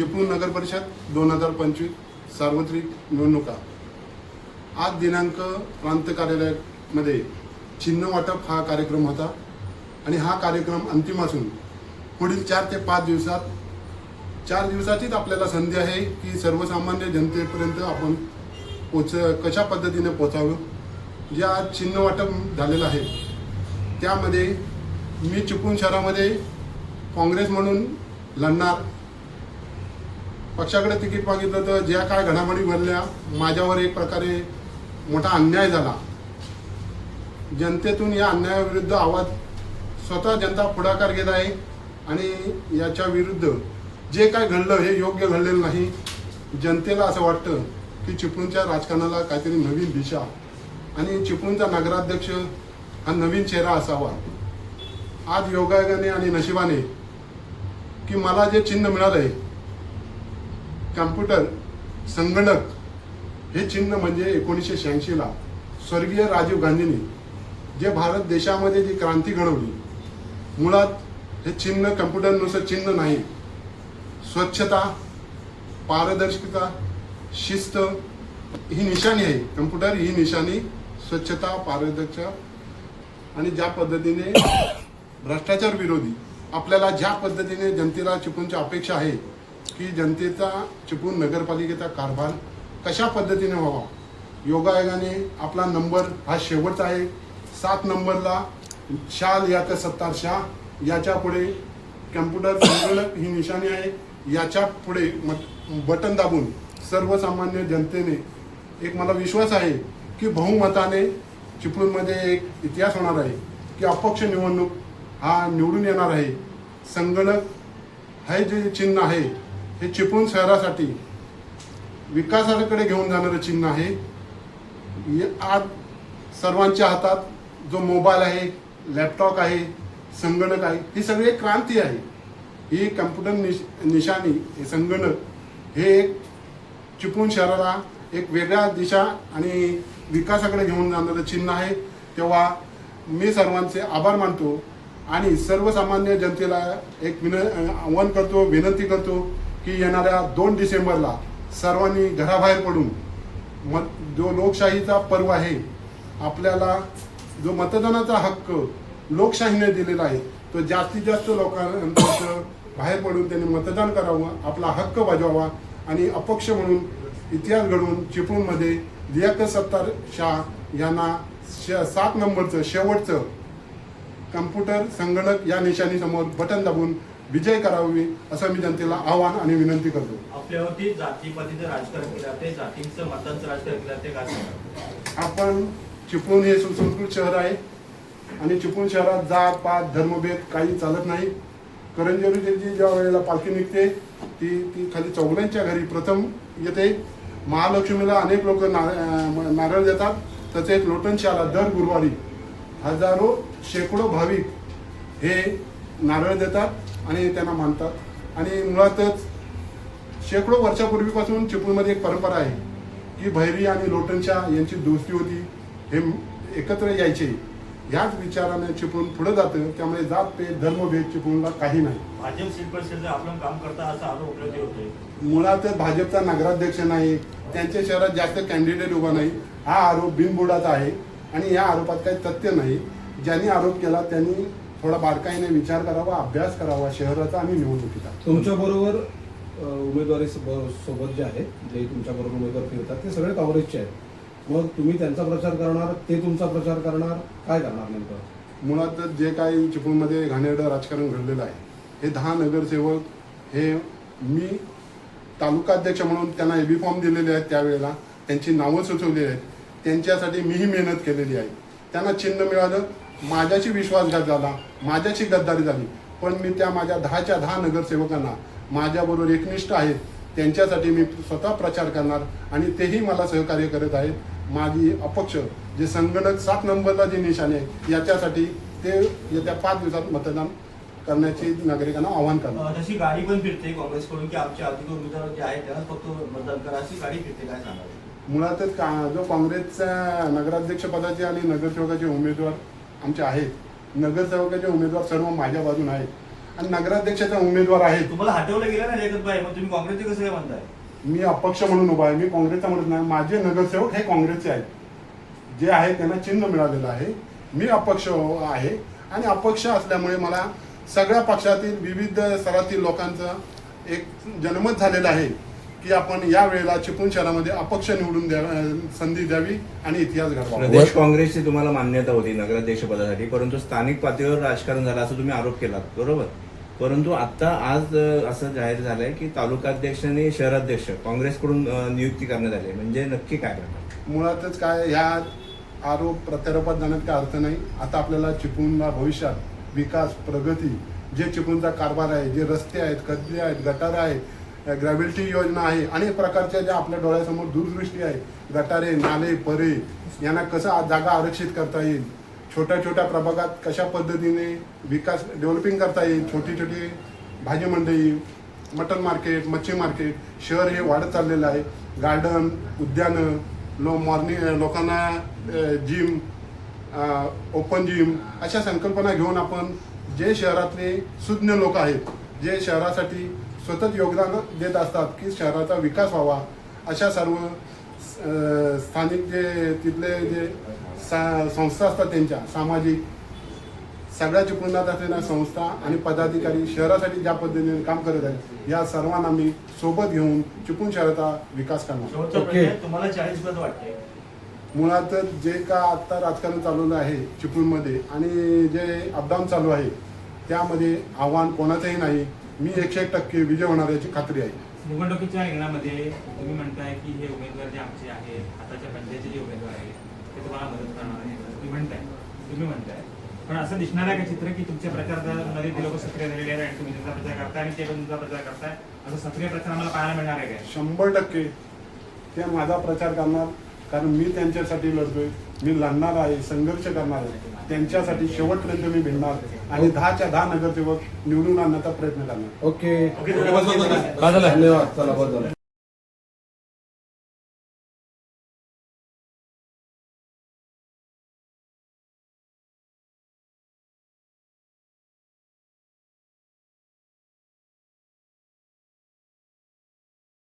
नगर परिषद दोन हजार पंचवीस सार्वत्रिक निवडणुका. आज दिनांक प्रांत कार्यालयामध्ये चिन्ह वाटप हा कार्यक्रम होता आणि हा कार्यक्रम अंतिम असून पुढील चार ते पाच दिवसात चार दिवसाचीच आपल्याला संधी आहे की सर्वसामान्य जनतेपर्यंत आपण पोच कशा पद्धतीने पोचावं? जे आज चिन्ह वाटप झालेलं आहे त्यामध्ये मी चिपळूण शहरामध्ये काँग्रेस म्हणून लढणार पक्षाकडे तिकीट मागितलं तर ज्या काय घडामोडी घडल्या माझ्यावर एक प्रकारे मोठा अन्याय झाला. जनतेतून या अन्यायाविरुद्ध आवाज स्वतः जनता पुढाकार घेत आहे आणि याच्या विरुद्ध जे काय घडलं हे योग्य घडलेलं नाही. जनतेला असं वाटतं की चिपळूणच्या राजकारणाला काहीतरी नवीन दिशा आणि चिपळूणचा नगराध्यक्ष हा नवीन चेहरा असावा. आज योगायोगाने आणि नशिबाने की मला जे चिन्ह मिळालं आहे कॅम्प्युटर संगणक हे चिन्ह म्हणजे एकोणीसशे शहाऐंशीला स्वर्गीय राजीव गांधींनी जे भारत देशामध्ये जी क्रांती घडवली मुळात हे चिन्ह कम्प्युटरनुसार चिन्ह नाही. स्वच्छता पारदर्शकता शिस्त ही निशाणी आहे. कम्प्युटर ही निशाणी स्वच्छता पारदर्शक आणि ज्या पद्धतीने भ्रष्टाचार विरोधी आपल्याला ज्या पद्धतीने जनतेला चिपळूणची अपेक्षा आहे की जनतेचा चिपळूण नगरपालिकेचा कारभार कशा पद्धतीने व्हावा? योगायोगाने आपला नंबर हा शेवटचा आहे. सात नंबरला शाल या तर सत्तार शाह याच्यापुढे कॅम्प्युटर संगणक ही निशाणी आहे. याच्यापुढे बटन दाबून सर्वसामान्य जनतेने एक मला विश्वास आहे की बहुमताने चिपळूणमध्ये एक इतिहास होणार आहे की अपक्ष निवडणूक हा निवडून येणार आहे. संगणक हे जे चिन्ह आहे हे चिपळूण शहरासाठी विकासाकडे घेऊन जाणारं चिन्ह आहे. हे आज सर्वांच्या हातात जो मोबाईल आहे लॅपटॉप आहे संगणक आहे ही सगळी एक क्रांती आहे. ही कम्प्युटर निश निशाणी हे संगणक हे एक चिपळूण शहराला एक वेगळ्या दिशा आणि विकासाकडे घेऊन जाणारं चिन्ह आहे. तेव्हा मी सर्वांचे आभार मानतो आणि सर्वसामान्य जनतेला एक विन आव्हान करतो विनंती करतो की येणाऱ्या दोन डिसेंबरला सर्वांनी घराबाहेर पडून मत जो लोकशाहीचा पर्व आहे आपल्याला जो मतदानाचा हक्क लोकशाहीने दिलेला आहे तो जास्तीत जास्त लोकांपर्यंत बाहेर पडून त्यांनी मतदान करावं आपला हक्क बजावा आणि अपक्ष म्हणून इतिहास घडवून चिपळूणमध्ये लियाकत सत्तार शाह यांना श सात नंबरचं शेवटचं कम्प्युटर संगणक या निशाणीसमोर बटन दाबून विजय करावी असं मी जनतेला आव्हान आणि विनंती करतो. आपल्यावरती जातीपातीचं राजकारण केलं जाते जातींचं मतांचं राजकारण केलं जाते सांगा आपण चिपळूण हे सुसंस्कृत शहर आहे आणि चिपळूण शहरात जात पात धर्मभेद काही चालत नाही. करंजेरीची ज्या वेळेला पालखी निघते ती ती खाली चौघड्यांच्या घरी प्रथम येते. महालक्ष्मीला अनेक लोक नारळ देतात. तसेच लोटनशाला दर गुरुवारी हजारो शेकडो भाविक हे नारळ देतात आणि त्यांना मानतात. आणि मुळातच शेकडो वर्षापूर्वीपासून चिपळूणमध्ये एक परंपरा आहे की भैरी आणि लोटनशाह यांची दोस्ती होती. हे एकत्र यायचे. ह्याच विचाराने चिपळूण पुढे जातं. त्यामुळे जात पेद धर्मभेद चिपळूणला काही नाही. भाजप परिषदेचं आपण काम करता असा आरोप उपलब्ध मुळातच भाजपचा नगराध्यक्ष नाही. त्यांच्या शहरात जास्त कॅन्डिडेट उभा नाही. हा आरोप बिनबुडाचा आहे. आणि या आरोपात काही तथ्य नाही. ज्यांनी आरोप केला त्यांनी थोडा बारकाईने विचार करावा अभ्यास करावा शहराचा आणि निवडणुकीचा. तुमच्या बरोबर उमेदवारी सोब- सोबत जे आहेत जे तुमच्या बरोबर उमेदवार फिरतात ते सगळे काँग्रेसचे आहेत. मग तुम्ही त्यांचा प्रचार करणार ते तुमचा प्रचार करणार काय करणार नेमकं? मुळातच जे काही चिपळूणमध्ये घाणेरडं राजकारण घडलेलं आहे हे दहा नगरसेवक हे मी तालुकाध्यक्ष म्हणून त्यांना एबी फॉर्म दिलेले आहेत त्यावेळेला त्यांची नावं सुचवली आहेत त्यांच्यासाठी मीही मेहनत केलेली आहे. त्यांना चिन्ह मिळालं माझ्याशी विश्वासघात झाला माझ्याशी गद्दारी झाली. पण मी त्या माझ्या दहाच्या दहा नगरसेवकांना माझ्याबरोबर एकनिष्ठ आहेत त्यांच्यासाठी मी स्वतः प्रचार करणार आणि तेही मला सहकार्य करत आहेत. माझी अपक्ष जे संगणक सात नंबरला जे निशाणी आहे याच्यासाठी ते येत्या पाच दिवसात मतदान करण्याची नागरिकांना आवाहन करणार. तशी गाडी पण फिरते काँग्रेसकडून की आमचे अधिक उमेदवार जे आहेत त्यांना फक्त मतदान करा अशी गाडी फिरते काय सांगा मुळातच का जो काँग्रेसच्या नगराध्यक्ष पदाचे आणि नगरसेवकाचे उमेदवार आमचे आहेत नगरसेवकाचे उमेदवार सर्व माझ्या बाजून आहेत. आणि नगराध्यक्षाचा उमेदवार आहेत. तुम्हाला हटवलं गेलं ना जयदत्त भाई मग तुम्ही काँग्रेसचे कसं काय म्हणताय? मी अपक्ष म्हणून उभा आहे मी काँग्रेसचा म्हणत नाही. माझे नगरसेवक हे काँग्रेसचे आहेत. जे आहे त्यांना चिन्ह मिळालेलं आहे. मी अपक्ष आहे. आणि अपक्ष असल्यामुळे मला सगळ्या पक्षातील विविध स्तरातील लोकांचा एक जनमत झालेलं आहे. की आपण या वेळेला चिपळूण शहरामध्ये अपक्ष निवडून द्या संधी द्यावी आणि इतिहास घडवावा. प्रदेश काँग्रेसची तुम्हाला मान्यता होती नगराध्यक्ष पदासाठी परंतु स्थानिक पातळीवर राजकारण झालं असं तुम्ही आरोप केलात बरोबर? परंतु आता आज असं जाहीर झालंय की तालुकाध्यक्ष आणि शहराध्यक्ष काँग्रेसकडून नियुक्ती करण्यात आली आहे. म्हणजे नक्की काय प्रकार? मुळातच काय ह्या आरोप प्रत्यारोपात जाण्यात काय अर्थ नाही. आता आपल्याला चिपळूणला भविष्यात विकास प्रगती जे चिपळूणचा कारभार आहे जे रस्ते आहेत खड्डे आहेत गटारे आहेत ग्रॅव्हिटी योजना आहे. अनेक प्रकारच्या ज्या आपल्या डोळ्यासमोर दूरदृष्टी आहे. गटारे नाले परे यांना कसं जागा आरक्षित करता येईल? छोट्या छोट्या प्रभागात कशा पद्धतीने विकास डेव्हलपिंग करता येईल? छोटी छोटी भाजी मंडई मटन मार्केट मच्छी मार्केट शहर हे वाढत चाललेलं आहे. गार्डन उद्यानं लो मॉर्निंग लोकांना जिम ओपन जिम अशा संकल्पना घेऊन आपण जे शहरातले सुज्ञ लोक आहेत जे शहरासाठी स्वतःच योगदान देत असतात की शहराचा विकास व्हावा. अशा सर्व स्थानिक जे तिथले जे सा- संस्था असतात त्यांच्या सामाजिक सगळ्या चिपळूणात असलेल्या संस्था आणि पदाधिकारी शहरासाठी ज्या पद्धतीने काम करत आहेत या सर्वांना मी सोबत घेऊन चिपळूण शहराचा विकास करणार. तुम्हाला चाळीस पद वाटते मुळातच जे का आता राजकारण चालवलं आहे चिपळूणमध्ये आणि जे अपडाऊन चालू आहे त्यामध्ये आव्हान कोणाचंही नाही. मी एकशे एक टक्के विजय होणार याची खात्री आहे. निवडणुकीच्या रिंगणामध्ये तुम्ही म्हणताय की हे उमेदवार जे आमचे आहेत आताच्या पंचायतचे जे उमेदवार आहेत ते तुम्हाला मदत करणार आहेत. तुम्ही म्हणताय. तुम्ही म्हणताय. पण असं दिसणार आहे का चित्र की तुमच्या प्रचारामध्ये ते लोक सक्रिय झालेले आहेत आणि तुम्ही त्यांचा प्रचार करताय आणि ते पण तुमचा प्रचार करताय? असं सक्रिय प्रचार आम्हाला पाहायला मिळणार आहे काय? शंभर टक्के. ते माझा प्रचार करणार. कारण मी त्यांच्यासाठी लढतोय मी लढणार आहे संघर्ष करणार आहे. त्यांच्यासाठी शेवटपर्यंत मी भिडणार आणि दहाच्या दहा नगरसेवक निवडून आणण्याचा प्रयत्न करणार. ओके. ओके, धन्यवाद. धन्यवाद. चला बस झालं.